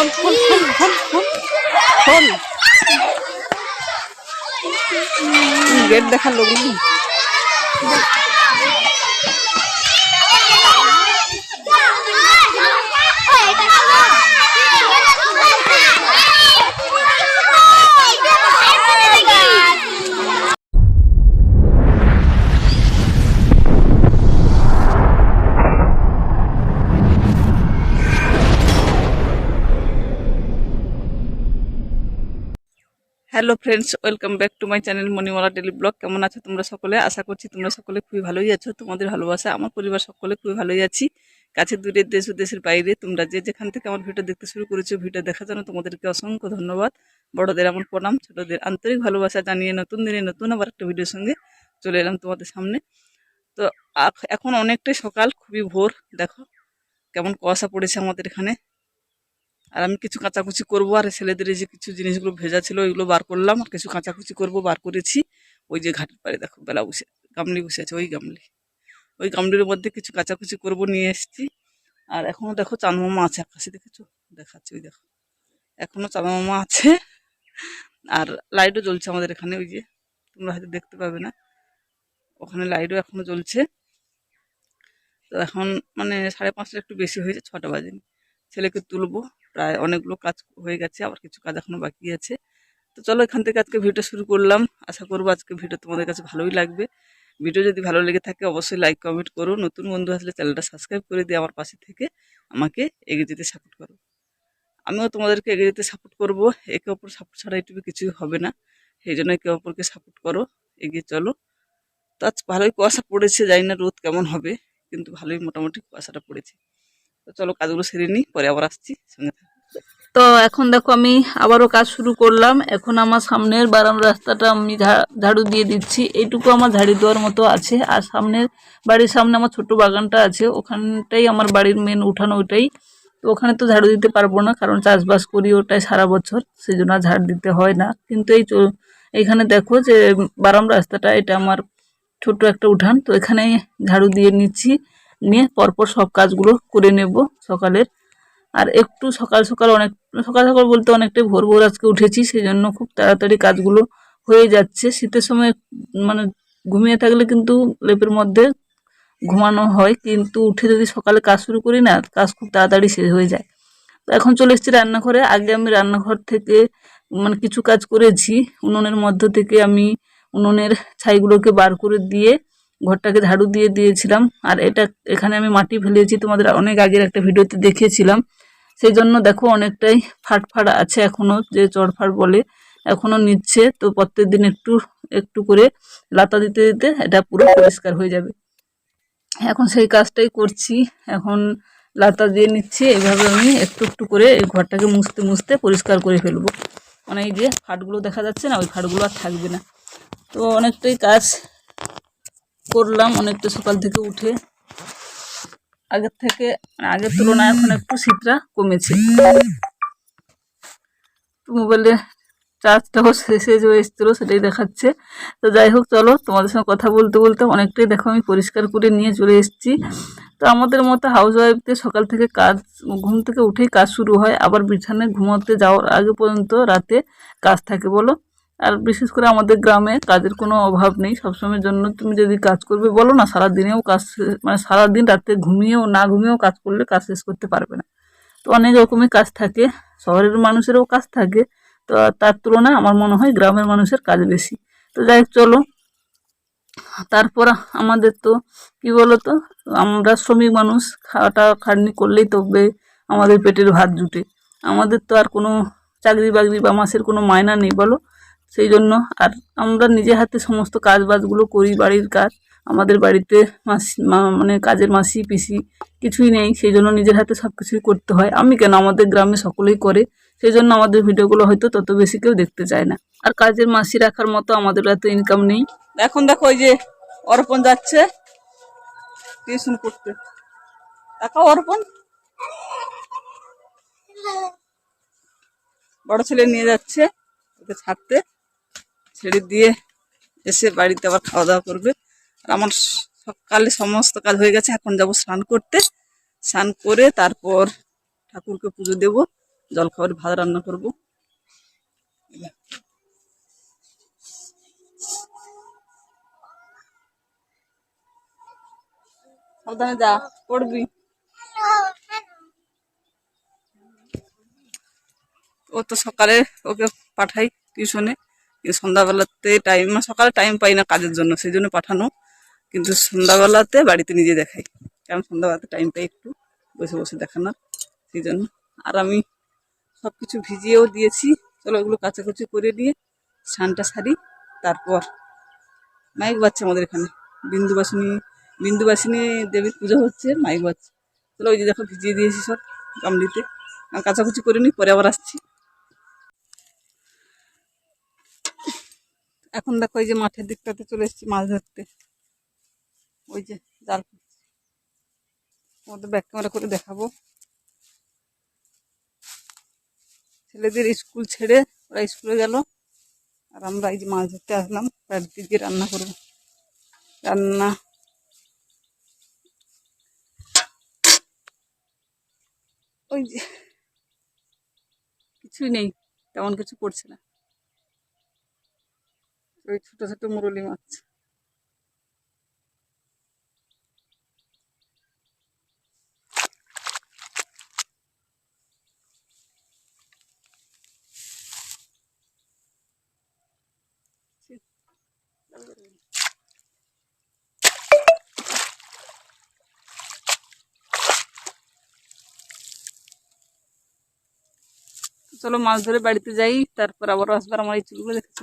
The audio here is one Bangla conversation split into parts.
Phone phone phone phone phone gate দেখার লোক hello friends welcome back to my channel Manimala daily vlog কেমন আছো তোমরা সকলে? আশা করছি তোমরা সকলে খুবই ভালোই আছো। তোমাদের ভালোবাসা, আমার পরিবার সকলে খুবই ভালোই আছি। কাছে দূরের দেশ ও দেশের বাইরে তোমরা যে যেখান থেকে আমার ভিডিও দেখতে শুরু করেছ ভিডিও দেখার জন্য তোমাদেরকে অসংখ্য ধন্যবাদ। বড়দের আমার প্রণাম, ছোটদের আন্তরিক ভালোবাসা জানিয়ে নতুন দিনে নতুন আবার একটা ভিডিওর সঙ্গে চলে এলাম তোমাদের সামনে। তো এখন অনেকটাই সকাল, খুবই ভোর। দেখো, কেমন কুয়াশা পড়েছে আমাদের এখানে। আর আমি কিছু কাঁচাকুচি করব, আর ছেলেদের এই যে কিছু জিনিসগুলো ভেজা ছিল, ওইগুলো বার করলাম, আর কিছু কাঁচাকুচি করব, বার করেছি। ওই যে ঘাটের পাড়ে দেখো, বেলা বসে, গামলি বসে আছে, ওই গামলি। ওই গামলির মধ্যে কিছু কাঁচাকুচি করব নিয়ে এসেছি। আর এখনও দেখো চাঁদমামা আছে আকাশে, দেখেছ? দেখাচ্ছি, ওই দেখো। এখনও চাঁদমামা আছে। আর লাইটও জ্বলছে আমাদের এখানে, ওই যে, তোমরা হয়তো দেখতে পাবে না। ওখানে লাইটও এখনও জ্বলছে। তো এখন মানে সাড়ে পাঁচটা একটু বেশি হয়েছে, ছটা বাজেনি। ছেলেকে তুলবো। প্রায় অনেকগুলো কাজ হয়ে গেছে, আবার কিছু কাজ এখনও বাকি আছে। তো চলো এখান থেকে আজকে ভিডিও শুরু করলাম। আশা করব আজকে ভিডিও তোমাদের কাছে ভালোই লাগবে। ভিডিও যদি ভালো লেগে থাকে অবশ্যই লাইক কমেন্ট করো। নতুন বন্ধু আসলে চ্যানেলটা সাবস্ক্রাইব করে দিয়ে আমার পাশে থেকে আমাকে এগিয়ে যেতে সাপোর্ট করো। আমিও তোমাদেরকে এগিয়ে যেতে সাপোর্ট করব। একে অপর সাপোর্ট ছাড়া এটুকু কিছুই হবে না। সেই জন্য একে অপরকে সাপোর্ট করো। এগিয়ে চলো। তো আজ ভালোই কুয়াশা পড়েছে, জানি না রোদ কেমন হবে, কিন্তু ভালোই মোটামুটি কুয়াশাটা পড়েছে। তো চলো কাজগুলো সেরে নিই, পরে আবার আসছি, সঙ্গে তো এখন দেখো আমি আবারও কাজ শুরু করলাম। এখন আমার সামনের বারাম রাস্তাটা আমি ঝাড়ু দিয়ে দিচ্ছি। এইটুকু আমার ঝাড়ি দেওয়ার মতো আছে। আর সামনের বাড়ির সামনে আমার ছোট বাগানটা আছে। ওখানটাই আমার বাড়ির মেন উঠানো ওটাই তো ওখানে তো ঝাড়ু দিতে পারব না, কারণ চাষবাস করি ওটাই সারা বছর। সেই জন্য ঝাড় দিতে হয় না। কিন্তু এই এইখানে দেখো যে বারাম রাস্তাটা, এটা আমার ছোট একটা উঠান। তো এখানে ঝাড়ু দিয়ে নিচ্ছি। নিয়ে পরপর সব কাজগুলো করে নেব সকালের। আর একটু সকাল সকাল অনেক, সকাল সকাল বলতে অনেকটাই ভোর ভোর আজকে উঠেছি সেই জন্য খুব তাড়াতাড়ি কাজগুলো হয়ে যাচ্ছে। শীতের সময় মানে ঘুমিয়ে থাকলে কিন্তু লেপের মধ্যে ঘুমানো হয়, কিন্তু উঠে যদি সকালে কাজ শুরু করি না, কাজ খুব তাড়াতাড়ি শেষ হয়ে যায়। তো এখন চলে এসেছি রান্নাঘরে। আগে আমি রান্নাঘর থেকে মানে কিছু কাজ করেছি। উনুনের মধ্য থেকে আমি উনুনের ছাইগুলোকে বার করে দিয়ে ঘরটাকে ঝাড়ু দিয়ে দিয়েছিলাম। আর এটা এখানে আমি মাটি ফেলেছি তোমাদের অনেক আগের একটা ভিডিওতে দেখিয়েছিলাম। সেই জন্য দেখো অনেকটাই ফাট ফাট আছে এখনও, যে চড়ফাট বলে, এখনও নিচ্ছে। তো প্রত্যেক দিন একটু একটু করে লাতা দিতে দিতে এটা পুরো পরিষ্কার হয়ে যাবে। এখন সেই কাজটাই করছি। এখন লাতা দিয়ে নিচ্ছি এইভাবে আমি একটু একটু করে এই ঘরটাকে মুছতে মুছতে পরিষ্কার করে ফেলব। মানে এই যে ফাটগুলো দেখা যাচ্ছে না, ওই ফাটগুলো আর থাকবে না। তো অনেকটাই কাজ করলাম অনেকটা সকাল থেকে উঠে। আগের থেকে, আগের তুলনায় এখন একটু শীতটা কমেছে। মোবাইলে চার্জটাও শেষে যে এসেছিল, সেটাই দেখাচ্ছে। তো যাই হোক, চলো তোমাদের সঙ্গে কথা বলতে বলতে অনেকটাই দেখো, আমি পরিষ্কার করে নিয়ে চলে এসেছি। তো আমাদের মতো হাউস ওয়াইফদের সকাল থেকে কাজ, ঘুম থেকে উঠেই কাজ শুরু হয়। আবার বিছানায় ঘুমাতে যাওয়ার আগে পর্যন্ত রাতে কাজ থাকে, বলো? আর বিশেষ করে আমাদের গ্রামে কাজের কোনো অভাব নেই। সবসময়ের জন্য তুমি যদি কাজ করবে বলো না সারা দিনেও কাজ মানে সারাদিন রাতে ঘুমিয়েও না ঘুমিয়েও কাজ করলে কাজ শেষ করতে পারবে না। তো অনেক রকমের কাজ থাকে, শহরের মানুষেরও কাজ থাকে। তো তার তুলনায় আমার মনে হয় গ্রামের মানুষের কাজ বেশি। তো যাই চলো। তারপর আমাদের তো, কি বলো তো আমরা শ্রমিক মানুষ খাওয়াটা খাটনি করলেই তবে আমাদের পেটের ভাত জুটে। আমাদের তো আর কোনো চাকরি বাকরি বা মাসের কোনো মায়না নেই, বলো। সেই জন্য আর আমরা নিজে হাতে সমস্ত কাজ বাজগুলো করি, বাড়ির কাজ। আমাদের বাড়িতে মাসি মানে কাজের মাসি, পিসি কিছুই নেই সেই জন্য নিজের হাতে সব কিছুই করতে হয়। আমি কেন? আমাদের গ্রামে সকলেই করে। সেই জন্য আমাদের ভিডিওগুলো হয়তো তত বেশি কেউ দেখতে চায় না। আর কাজের মাসি রাখার মতো আমাদের এত ইনকাম নেই। এখন দেখো ওই যে অর্পণ যাচ্ছে। টিউশন করতে। দেখো অর্পণ। বড় ছেলে নিয়ে যাচ্ছে। ওকে ছাড়তে। ছেড়ে দিয়ে এসে বাড়িতে আবার খাওয়া দাওয়া করবে। আর আমার সকালে সমস্ত কাজ হয়ে গেছে, এখন যাব স্নান করতে। স্নান করে তারপর ঠাকুরকে পুজো দেব, জলখাবার ভাত রান্না করব। যা ও তো সকালে ওকে পাঠাই টিউশনে। কিন্তু সন্ধ্যাবেলাতে টাইম সকালে টাইম পাই না কাজের জন্য সেই জন্য পাঠানো। কিন্তু সন্ধ্যাবেলাতে বাড়িতে নিজে দেখাই। কারণ সন্ধ্যাবেলাতে টাইম পাই একটু, বসে বসে দেখানোর। সেই জন্য আর আমি সব কিছু ভিজিয়েও দিয়েছি। চলো ওগুলো কাচাকুচি করে দিয়ে স্নানটা সারি, তারপর মাইক বাজছে আমাদের এখানে। বিন্দুবাসিনী বিন্দুবাসিনী দেবীর পুজো হচ্ছে, মাইক বাজছে। চলো ওই যে দেখো, ভিজিয়ে দিয়েছি সব, গামলিতে। আর কাচাকুচি করে নিই, পরে আবার আসছি। এখন দেখো ওই যে মাঠের দিকটাতে চলে এসেছি, মাছ ধরতে। ওই যে জাল। তোমাদের ব্যাক ক্যামেরা করে দেখাবো। ছেলেদের স্কুল ছেড়ে ওরা স্কুলে গেল। আর আমরা এই যে মাছ ধরতে আসলাম বাড়িতে গিয়ে রান্না করব। রান্না ওই যে কিছুই নেই, তেমন কিছু করছে না। ওই ছোট ছোট মুরলি মাছ। চলো মাছ ধরে বাড়িতে যাই, তারপর আবার আসবার আমার এই চুলগুলো দেখেছ।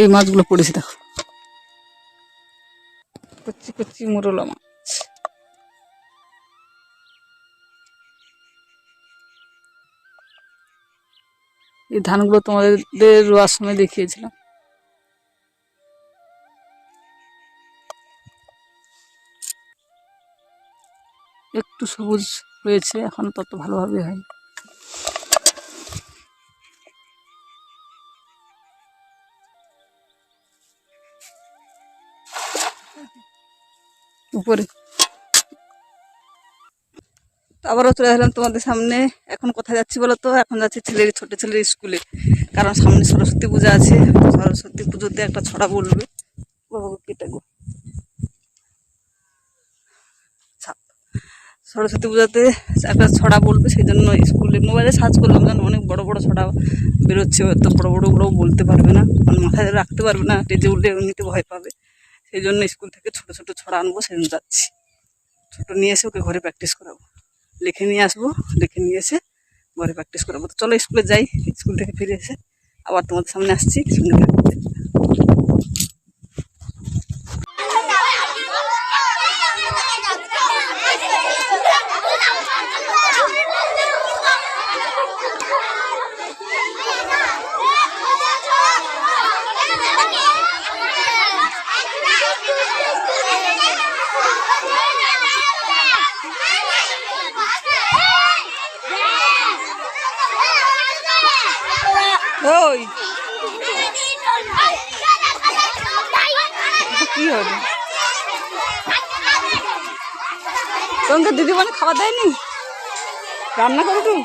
এই মাছগুলো পড়েছে, দেখো। কচ্ছি কচ্ছি মুরলা মাছ। এই ধানগুলো তোমাদের রোয়ার সময় দেখিয়েছিলাম। একটু সবুজ হয়েছে, এখন তত ভালোভাবে হয় উপরে। আবারও চলে আসলাম তোমাদের সামনে। এখন কোথায় যাচ্ছি বলো তো? এখন যাচ্ছি ছেলের ছোট ছেলের স্কুলে। কারণ সামনে সরস্বতী পূজা আছে। সরস্বতী পুজোতে একটা ছড়া বলবে। সরস্বতী পূজাতে একটা ছড়া বলবে, সেই জন্য স্কুলে মোবাইলে সার্চ করলাম। যেন অনেক বড় বড় ছড়া বেরোচ্ছে। এত বড় বড়গুলো বলতে পারবে না। মাথায় রাখতে পারবে না। টেজে উঠলে এমনিতে ভয় পাবে। সেই জন্য স্কুল থেকে ছোট ছোট ছড়া আনব, সেজন্য যাচ্ছি। ছোট নিয়ে এসে ওকে ঘরে প্র্যাকটিস করাবো। লিখে নিয়ে আসব, লিখে নিয়ে এসে ঘরে প্র্যাকটিস করাবো। তো চলো স্কুলে যাই, স্কুল থেকে ফিরে এসে আবার তোমাদের সামনে আসছি সঙ্গে ওই। কি হবে? তোমাকে দিদি বলে খাওয়া দেয়নি? রান্না করো তুমি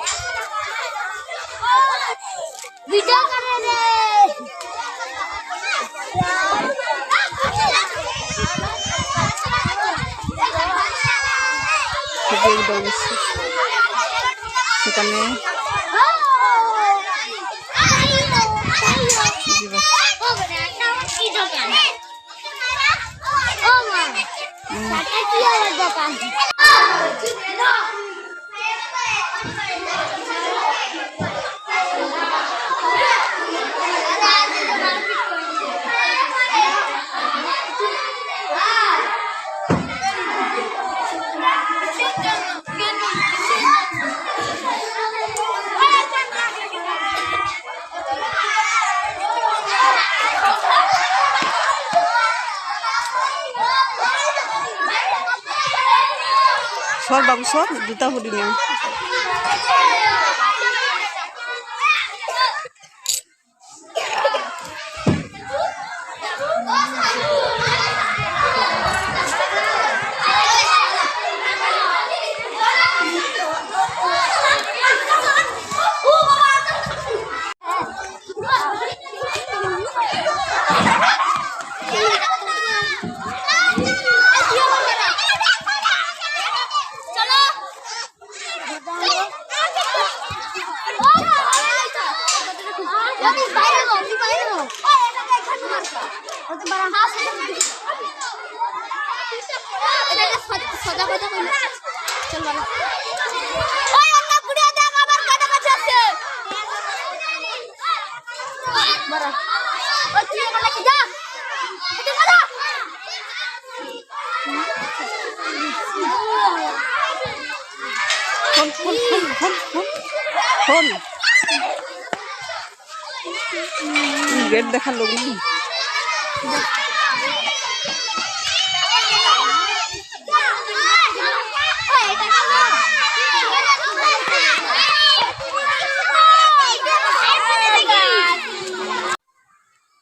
সেখানে করে রে উৎসব সর বাবু সর জুতা পরি নিও চলো বাইরে গো বাইরে গো এটা এখানে মারবা ওটা বড় হাস এটা সজা কথা কইলো চল বড় ওই অন্য কুড়িয়া দেখ আবার কাটা কাছে আছে বড় ওই তুই এখানে কি যা এটা যা phone phone phone phone phone gate দেখার লোক নেই?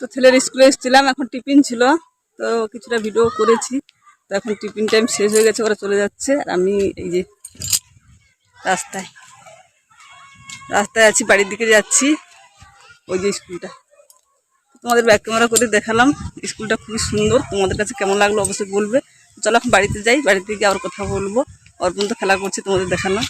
তো ছেলের স্কুলে এসেছিলাম, এখন টিফিন ছিল, তো কিছুটা ভিডিও করেছি। তো এখন টিফিন টাইম শেষ হয়ে গেছে, ওরা চলে যাচ্ছে, আর আমি এই যে রাস্তায়। রাস্তায় আছি, বাড়ির দিকে যাচ্ছি। ওই যে স্কুলটা। তোমাদের ব্যাক ক্যামেরা করে দেখালাম। স্কুলটা খুবই সুন্দর। তোমাদের কাছে কেমন লাগল অবশ্যই বলবে। চলো এখন বাড়িতে যাই। বাড়িতে গিয়ে আবার কথা বলব। অর্পণ তো খেলা করছি, তোমাদের দেখালাম